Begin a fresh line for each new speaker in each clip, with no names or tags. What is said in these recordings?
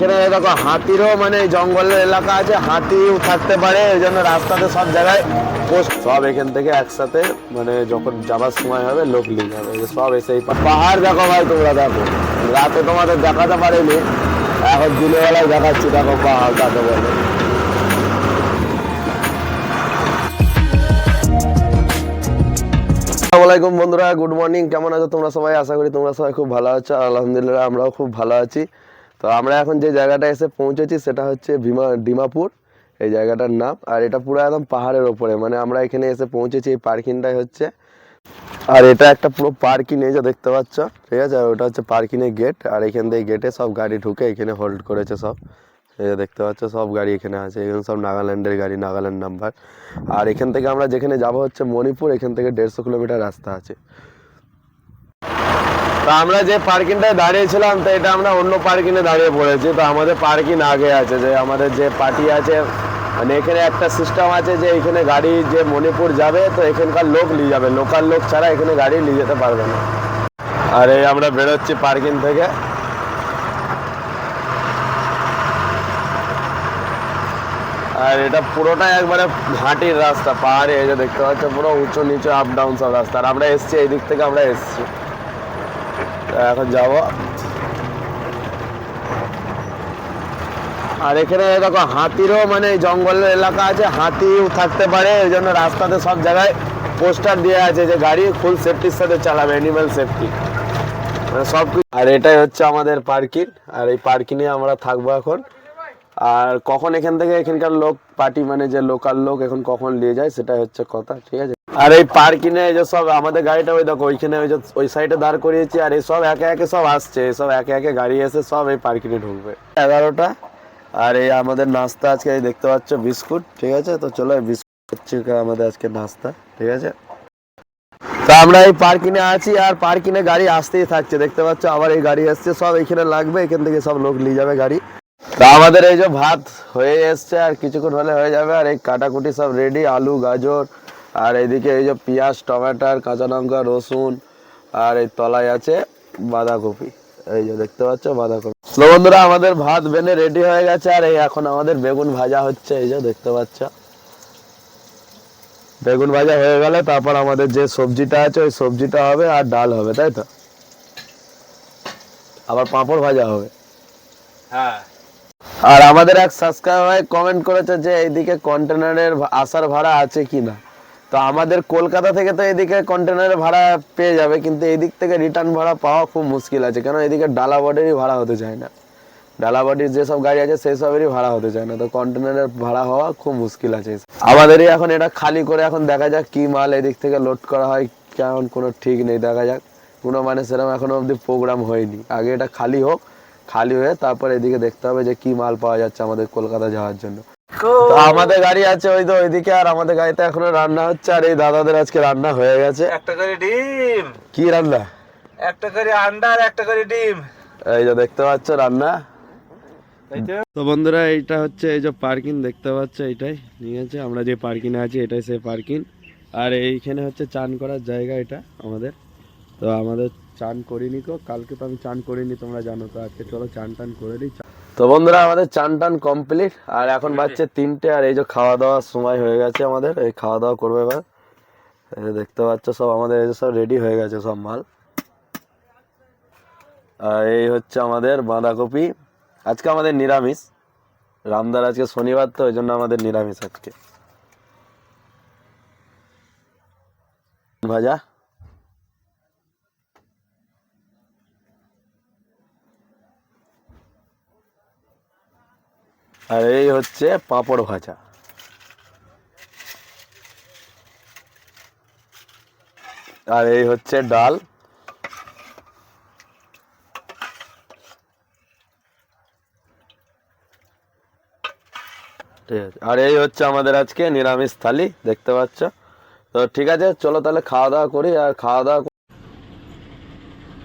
এখানে দেখো হাতিরও মানে জঙ্গলের এলাকা আছে, হাতিও থাকতে পারে, এই জন্য রাস্তাতে সব জায়গায় পোস্ট সব এখান থেকে একসাথে মানে যখন যাবার সময় হবে, লোক যাবে, এই সব এসে পাহাড় দেখো ভাই তোমরা দেখো। রাতে তোমাদের দেখাতে পারেনি, এখন দিনের বেলায় দেখাচ্ছি, দেখো পাহাড় কাকে বলে। আসসালামু আলাইকুম বন্ধুরা গুড মর্নিং কেমন আছো তোমরা সবাই? আশা করি তোমরা সবাই খুব ভালো আছো, আলহামদুলিল্লাহ আমরাও খুব ভালো আছি। তো আমরা এখন যে জায়গাটা এসে পৌঁছেছি সেটা হচ্ছে ভীমা, ডিমাপুর। এই জায়গাটার নাম। আর এটা পুরো একদম পাহাড়ের ওপরে। মানে আমরা এখানে এসে পৌঁছেছি, এই পার্কিংটাই হচ্ছে। আর এটা একটা পুরো পার্কিং, এই যে দেখতে পাচ্ছ, ঠিক আছে? আর ওটা হচ্ছে পার্কিংয়ের গেট আর এখান থেকে গেটে সব গাড়ি ঢুকে এখানে হোল্ড করেছে সব। এই যে দেখতে পাচ্ছ, সব গাড়ি এখানে আছে। এখানে সব নাগাল্যান্ডের গাড়ি, নাগাল্যান্ড নাম্বার। আর এখান থেকে আমরা যেখানে যাব হচ্ছে মণিপুর, এখান থেকে দেড়শো কিলোমিটার রাস্তা আছে। তো আমরা যে পার্কিংটায় দাঁড়িয়েছিলাম, তো এটা আমরা অন্য পার্কিংয়ে দাঁড়িয়ে পড়েছি। তো আমাদের পার্কিং আগে আছে, যে আমাদের যে পার্টি আছে মানে এখানে একটা সিস্টেম আছে যে এখানে গাড়ি যে মণিপুর যাবে, তো এখানকার লোক নিয়ে যাবে। লোকাল লোক ছাড়া এখানে গাড়ি নিয়ে যেতে পারবে না। আর এই আমরা বেরোচ্ছি পার্কিং থেকে। আর এটা পুরোটাই একবারে ঘাটির রাস্তা, পাহাড়ে, এই যে দেখতে পাচ্ছ, পুরো উঁচু নিচু আপ ডাউন সব রাস্তা। আর আমরা এসছি, এই দিক থেকে আমরা এসছি। এখন যাব। আর এখানে দেখো, হাতিরও মানে জঙ্গলের এলাকা আছে, হাতিও থাকতে পারে, এই জন্য রাস্তাতে সব জায়গায় পোস্টার দেওয়া আছে যে গাড়ি ফুল সেফটির সাথে চালাবে অ্যানিমাল সেফটি মানে সব আর এটাই হচ্ছে আমাদের পার্কিং আর এই পার্কিংয়ে আমরা থাকব এখন। আর কখন এখান থেকে এখানকার লোক পার্টি মানে যে লোকাল লোক এখন কখন নিয়ে যায়, সেটাই হচ্ছে কথা, ঠিক আছে? আর এই পার্কিং এ যে সব আমাদের গাড়িটা ওই দেখো, ওইখানে ওই যে, ওই সাইডে দাঁড় করিয়েছি, আর এই সব একে একে সব আসছে সব একে একে গাড়ি এসে সব এই পার্কিং এ ঢুকবে। এগারোটা, আর এই আমাদের নাস্তা আজকে দেখতে পাচ্ছ, বিস্কুট, ঠিক আছে? তো চলো বিস্কুট হচ্ছে আমাদের আজকে নাস্তা, ঠিক আছে? তো আমরা এই পার্কিং এ আছি, আর পার্কিং এ গাড়ি আসতেই থাকছে, দেখতে পাচ্ছ? আবার এই গাড়ি আসছে সব এখানে লাগবে, এখান থেকে সব লোক নিয়ে যাবে গাড়ি। তা আমাদের এই যে ভাত হয়ে এসছে, আর কিছুক্ষণ হলে হয়ে যাবে, আর এই কাটাকুটি সব রেডি আলু, গাজর আর এইদিকে এই যে পেঁয়াজ টমেটোর কাঁচা লঙ্কা রসুন আর এই তলায় আছে বাঁধাকপি। এই যে দেখতে পাচ্ছ বাঁধাকপি। তো বন্ধুরা আমাদের ভাত বেনে রেডি হয়ে গেছে আর এই এখন আমাদের বেগুন ভাজা হচ্ছে এই যে দেখতে পাচ্ছ। বেগুন ভাজা হয়ে গেলে তারপর আমাদের যে সবজিটা আছে ওই সবজিটা হবে আর ডাল হবে তাই তো? আবার পাঁপড় ভাজা হবে।
হ্যাঁ।
আর আমাদের এক সাবস্ক্রাইবার কমেন্ট করেছে যে এইদিকে কন্টেনারের আসার ভাড়া আছে কিনা? তো আমাদের কলকাতা থেকে তো এদিকে কন্টেনারের ভাড়া পেয়ে যাবে, কিন্তু এদিক থেকে রিটার্ন ভাড়া পাওয়া খুব মুশকিল আছে, কেন এদিকে ডালা বডিরই ভাড়া হতে চায় না। ডালা বডির যেসব গাড়ি আছে সেই সবেরই ভাড়া হতে চায় না, তো কন্টেনারের ভাড়া হওয়া খুব মুশকিল আছে। আমাদেরই এখন এটা খালি করে এখন দেখা যাক কি মাল এদিক থেকে লোড করা হয়, কেমন কোনো ঠিক নেই, দেখা যাক। কোনো মানে সেরকম এখনও অবধি প্রোগ্রাম হয়নি। আগে এটা খালি হোক, খালি হয়ে তারপর এদিকে দেখতে হবে যে কি মাল পাওয়া যাচ্ছে আমাদের কলকাতা যাওয়ার জন্য। আমাদের গাড়ি আছে ওই তো ওইদিকে আর আমাদের গাড়িতে এখনও রান্না হচ্ছে আর এই দাদাদের আজকে রান্না হয়ে গেছে।
একটা করে ডিম।
কি রান্না?
একটা করে আন্ডা আর একটা করে ডিম।
এই যে দেখতে পাচ্ছ রান্না।
তো
বন্ধুরা এইটা হচ্ছে এই যে পার্কিং দেখতে পাচ্ছ এটাই ঠিক আছে আমরা যে পার্কিং আছি এটাই সেই পার্কিং। আর এইখানে হচ্ছে চান করার জায়গা এটা আমাদের। তো আমাদের চান করিনি কো কালকে তো আমি চান করিনি তোমরা জানো। তো আজকে চলো চান টান করে দিই। তো বন্ধুরা আমাদের চান টান কমপ্লিট আর এখন বাজছে তিনটে আর এই যে খাওয়া দাওয়ার সময় হয়ে গেছে আমাদের। এই খাওয়া দাওয়া করবে এবার। দেখতে পাচ্ছ সব আমাদের এই যে সব রেডি হয়ে গেছে সব মাল। আর এই হচ্ছে আমাদের বাঁধাকপি। আজকে আমাদের নিরামিষ। রামদার আজকে শনিবার তো ওই জন্য আমাদের নিরামিষ আজকে। ভাজা। আর এই হচ্ছে পাঁপড় ভাজা। আর এই হচ্ছে ডাল। ঠিক আছে। আর এই হচ্ছে আমাদের আজকে নিরামিষ থালি, দেখতে পাচ্ছ? তো ঠিক আছে, চলো তাহলে খাওয়া দাওয়া করি, আর খাওয়া দাওয়া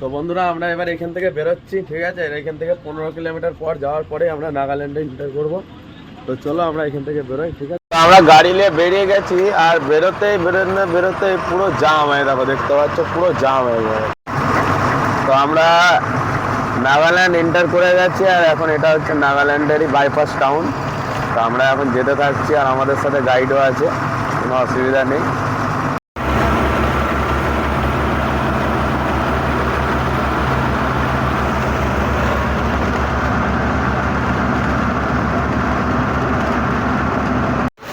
তো বন্ধুরা, আমরা এবার এখান থেকে বেরোচ্ছি, ঠিক আছে? এখান থেকে পনেরো কিলোমিটার পর যাওয়ার পরে আমরা নাগাল্যান্ডে এন্টার করব। তো চলো আমরা এখান থেকে বেরোই, ঠিক আছে? আমরা গাড়ি নিয়ে বেরিয়ে গেছি, আর বেরোতেই বেরোতে বেরোতে পুরো জাম হয়ে দেখো, দেখতে পাচ্ছ, পুরো জাম হয়ে যাবে তো আমরা নাগাল্যান্ড এন্টার করে গেছি, আর এখন এটা হচ্ছে নাগাল্যান্ডেরই বাইপাস টাউন তো আমরা এখন যেতে থাকছি, আর আমাদের সাথে গাইডও আছে, কোনো অসুবিধা নেই।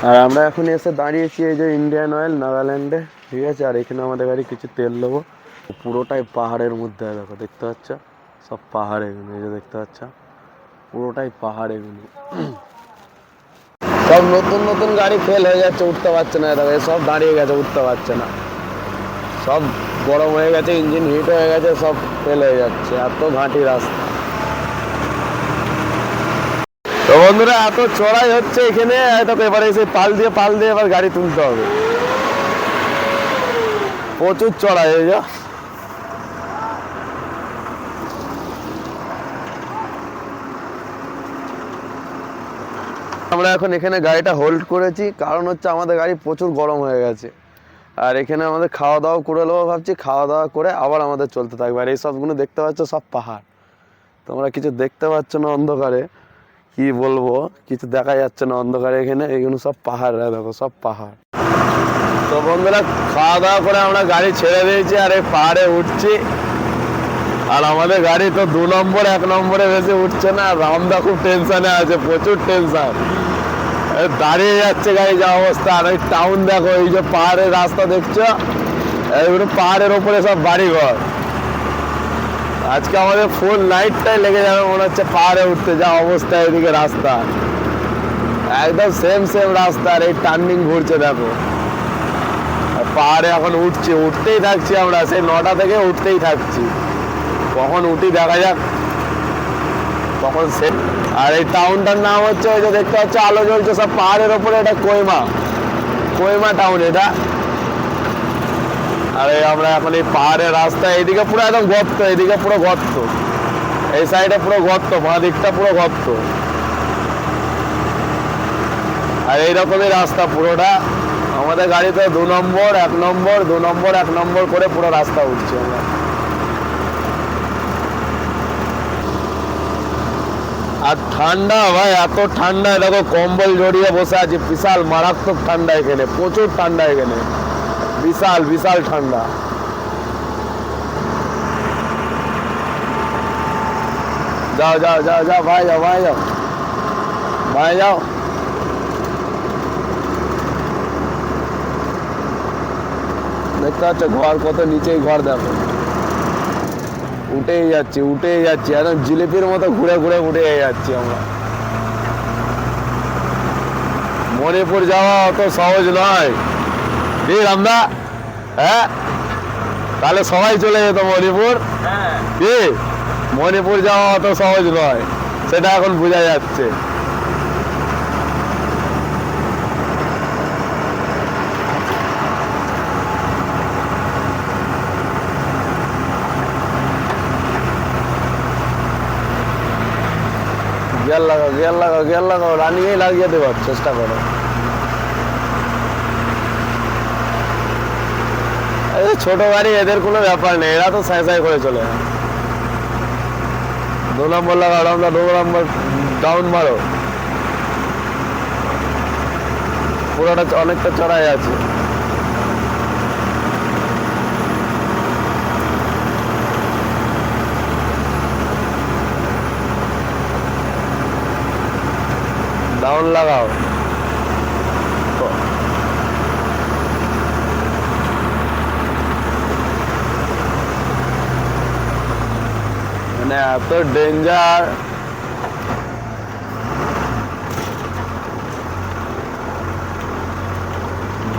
আর আমরা এখন এসে দাঁড়িয়েছি এই যে ইন্ডিয়ান অয়েল নাগাল্যান্ডে ঠিক আছে? আর এখানে আমাদের গাড়ি কিছু তেল নেব। পুরোটাই পাহাড়ের মধ্যে দেখো, দেখতে পাচ্ছ? সব পাহাড় এগুলো, এই যে দেখতে পাচ্ছ? পুরোটাই পাহাড় এগুলো। সব নতুন নতুন গাড়ি ফেল হয়ে যাচ্ছে, উঠতে পারছে না দেখো সব দাঁড়িয়ে গেছে, উঠতে পারছে না। সব গরম হয়ে গেছে ইঞ্জিন হিট হয়ে গেছে, সব ফেল হয়ে যাচ্ছে, এত ঘাঁটি রাস্তা তো বন্ধুরা, এত চড়াই হচ্ছে এখানে। দেখো, এবারে এসে পাল দিয়ে পাল দিয়ে এবার গাড়ি তুলতে হবে। প্রচুর চড়াই হয়ে যা। আমরা এখন এখানে গাড়িটা হোল্ড করেছি। কারণ হচ্ছে আমাদের গাড়ি প্রচুর গরম হয়ে গেছে। আর এখানে আমাদের খাওয়া দাওয়া করে নেব ভাবছি। খাওয়া দাওয়া করে আবার আমাদের চলতে থাকবে। আর এই সবগুলো দেখতে পাচ্ছ সব পাহাড়। তোমরা কিছু দেখতে পাচ্ছ না অন্ধকারে। কি বলব? কিছু দেখা যাচ্ছে না, অন্ধকারে এখানে, এগুলো সব পাহাড় দেখো, সব পাহাড়। তো বন্ধুরা, খাওয়া দাওয়া করে আমরা গাড়ি ছেড়ে দিয়েছি আর এই পাহাড়ে উঠছি। আর আমাদের গাড়ি তো দু নম্বর, এক নম্বরে বেশি উঠছে না রামদা খুব টেনশনে আছে, প্রচুর টেনশন দাঁড়িয়ে যাচ্ছে গাড়ি, যা অবস্থা। আর ওই টাউন দেখো, এই যে পাহাড়ের রাস্তা দেখছ, এইগুলো পাহাড়ের ওপরে সব বাড়ি ঘর আজকে আমাদের ফুল নাইটটাই লেগে যাবে, মনে হচ্ছে পাহাড়ে উঠতে। যা অবস্থা এদিকে রাস্তা। একদম সেম সেম রাস্তা, আর এই টার্নিং ঘুরছে, দেখো। পাহাড়ে এখন উঠছি, উঠতেই থাকছি আমরা। সেই নটা থেকে উঠতেই থাকছি। কখন উঠি দেখা যাক। কখন সে আর এই টাউনটার নাম হচ্ছে ওই যে দেখতে পাচ্ছ, আলো জ্বলছে, সব পাহাড়ের ওপরে, এটা কইমা কোয়মা টাউন এটা আর আমরা এখন এই পাহাড়ের রাস্তা, এইদিকে পুরো একদম গর্ত, এইদিকে পুরো গর্ত। এই সাইডে পুরো গর্ত, বাঁ দিকটা পুরো গর্ত। আর এইরকমই রাস্তা পুরোটা। আমাদের গাড়িতে দু নম্বর, এক নম্বর, দু নম্বর, এক নম্বর করে পুরো রাস্তা উঠছে আমরা। আর ঠান্ডা ভাই, এত ঠান্ডা, দেখো কম্বল জড়িয়ে বসে আছি, বিশাল মারাত্মক ঠান্ডা এখানে, প্রচুর ঠান্ডা এখানে। বিশাল বিশাল ঠান্ডা। যাও যাও যাও যাও, ভাই যাও ভাই যাও। ভাই যাও। দেখতে পাচ্ছ, ঘর কত নিচেই ঘর, দেখো। উঠেই যাচ্ছি উঠেই যাচ্ছি। একদম জিলিপির মতো ঘুরে ঘুরে উঠে যাচ্ছি আমরা। মণিপুর যাওয়া অত সহজ নয়। কি রামদা হ্যাঁ? তাহলে সবাই চলে যেত মণিপুর? কি? মণিপুর যাওয়া অত সহজ নয়, সেটা এখন বোঝা যাচ্ছে। গিয়ার লাগাও গিয়ার লাগাও গিয়ার লাগাও, রানিংয়েই লাগিয়ে দেবার, চেষ্টা করো। ছোট গাড়ি এদের কোনো ব্যাপার নেই, এরা তো সাই করে চলে দু নম্বর লাগাও আমরা দু নম্বর ডাউন মারো। পুরোটা অনেকটা চড়াই আছে। ডাউন লাগাও মানে এত ডেঞ্জার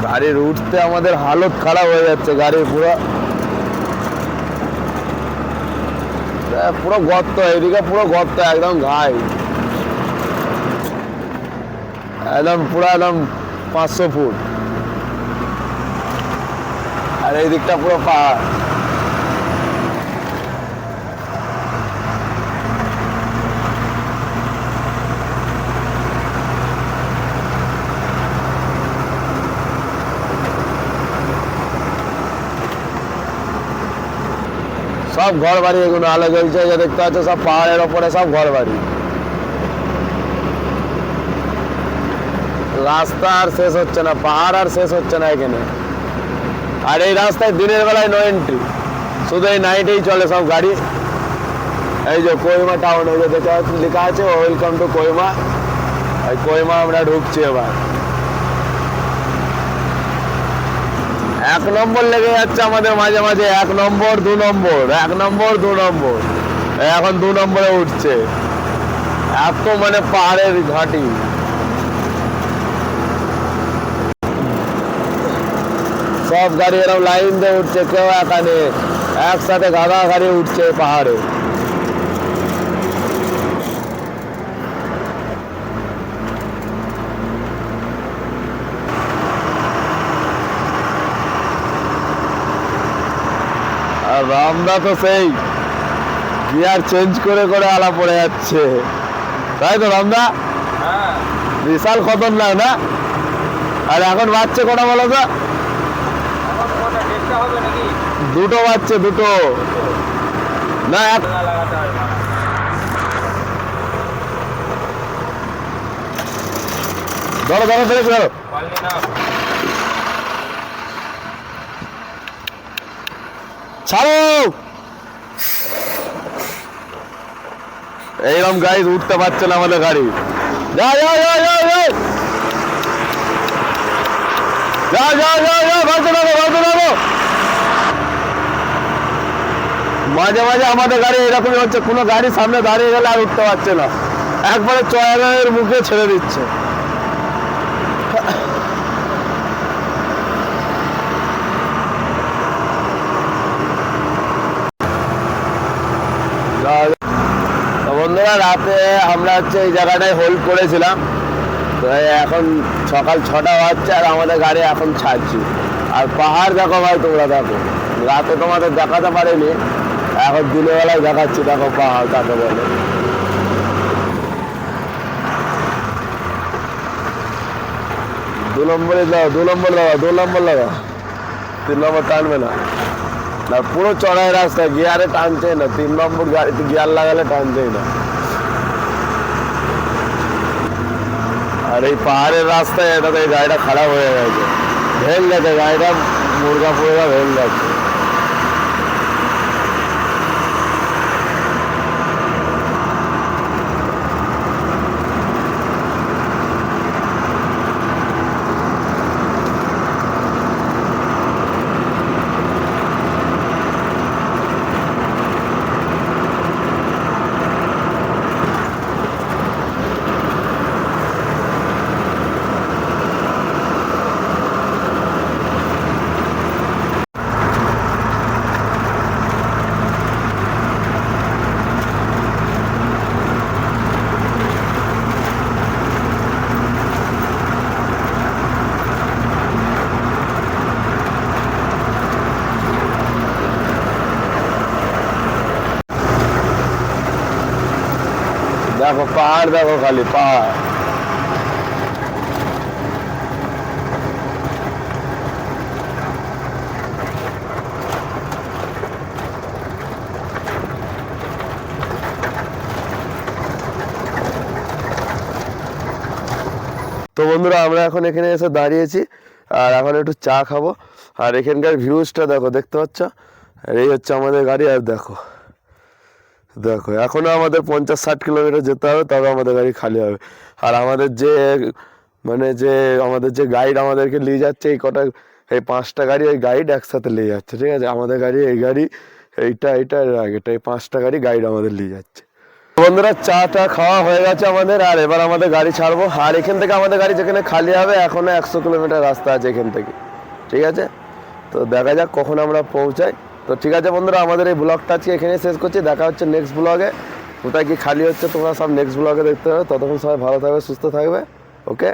গাড়ির উঠতে আমাদের হালত খারাপ হয়ে যাচ্ছে গাড়ির পুরো। পুরো গর্ত, এদিকে পুরো গর্ত, একদম ঘাই। একদম পুরো একদম পাঁচশো ফুট। আর এই দিকটা পুরো পাহাড়। সব ঘর বাড়ি এগুলো আলো জ্বলছে যে দেখতে পাচ্ছ, সব পাহাড়ের ওপরে সব ঘর বাড়ি রাস্তা আর শেষ হচ্ছে না, পাহাড় আর শেষ হচ্ছে না এখানে। আর এই রাস্তায় দিনের বেলায় নো এন্ট্রি শুধু এই নাইটেই চলে সব গাড়ি। এই যে কোহিমা টাউন এই যে দেখে পাচ্ছ, লেখা আছে ওয়েলকাম টু কোহিমা। এই কোহিমা আমরা ঢুকছি এবার। এক নম্বর লেগে যাচ্ছে আমাদের মাঝে মাঝে। এক নম্বর, দু নম্বর, এক নম্বর, দু নম্বর। এখন দু নম্বরে উঠছে। এত মানে পাহাড়ের ঘাটি। সব গাড়ি এরকম লাইন দিয়ে উঠছে, কেউ এখানে একসাথে গাদা গাড়ি উঠছে পাহাড়ে। রামদা তো সেই গিয়ার চেঞ্জ করে করে আলা পড়ে যাচ্ছে। তাই তো রামদা?
হ্যাঁ।
বিশাল খতরনাক না? আর এখন বাচ্চা কটা বলো তো? দুটো বাচ্চা দুটো। না এক ধরো ধরো ধরো ধরো
পারলি না
ছাড়ো। এইরকম গাড়ি উঠতে পারছে না আমাদের গাড়ি। যা যা যা যা মাঝে মাঝে আমাদের গাড়ি এরকমই হচ্ছে, কোনো গাড়ি সামনে দাঁড়িয়ে গেলে আর উঠতে পারছে না। একবারে চয়ারের মুখে ছেড়ে দিচ্ছে যা- তো বন্ধুরা রাতে আমরা হচ্ছে, এই জায়গাটায় হোল্ড করেছিলাম। তো এখন সকাল ছটা বাজছে আর আমাদের গাড়ি এখন ছাড়ছি। আর পাহাড় দেখো ভাই তোমরা দেখো। রাতে তোমাদের দেখাতে পারিনি। এখন দিনের বেলায় দেখাচ্ছি, দেখো পাহাড় কাকে বলে। দু দাও দু লাগাও দু লাগাও তিন নম্বর টানবে না। না, পুরো চড়াই রাস্তা, গিয়ারে টানছে না। তিন নম্বর গাড়িতে গিয়ার লাগালে টানছেই না। আর এই পাহাড়ের রাস্তায় এটাতে গাড়িটা খারাপ হয়ে গেছে। ভেল গেছে, গাড়িটা মুরগা ফুরগা ভেল যাচ্ছে দেখো পাহাড় দেখো খালি পাহাড় তো বন্ধুরা, আমরা এখন এখানে এসে দাঁড়িয়েছি, আর এখন একটু চা খাব। আর এখানকার ভিউজটা দেখো, দেখতে পাচ্ছ? এই হচ্ছে আমাদের গাড়ি, আর দেখো। দেখো এখনও আমাদের পঞ্চাশ ষাট কিলোমিটার যেতে হবে, তবে আমাদের গাড়ি খালি হবে। আর আমাদের যে মানে যে, আমাদের যে গাইড আমাদেরকে নিয়ে যাচ্ছে, এই কটা, এই পাঁচটা গাড়ি ওই গাইড একসাথে নিয়ে যাচ্ছে, ঠিক আছে? আমাদের গাড়ি, এই গাড়ি, এইটা এইটা আগেটা এই পাঁচটা গাড়ি গাইড আমাদের নিয়ে যাচ্ছে। বন্ধুরা, চা টা খাওয়া হয়ে গেছে আমাদের, আর এবার আমাদের গাড়ি ছাড়বো। আর এখান থেকে আমাদের গাড়ি যেখানে খালি হবে এখনও একশো কিলোমিটার রাস্তা আছে এখান থেকে, ঠিক আছে? তো দেখা যাক কখন আমরা পৌঁছাই। তো ঠিক আছে বন্ধুরা, আমাদের এই ব্লগটা আজকে এখানেই শেষ করছি। দেখা হচ্ছে নেক্সট ব্লগে কোথায় কি খালি হচ্ছে তোমরা সব নেক্সট ব্লগে দেখতে হবে। ততক্ষণ সবাই ভালো থাকবে, সুস্থ থাকবে। ওকে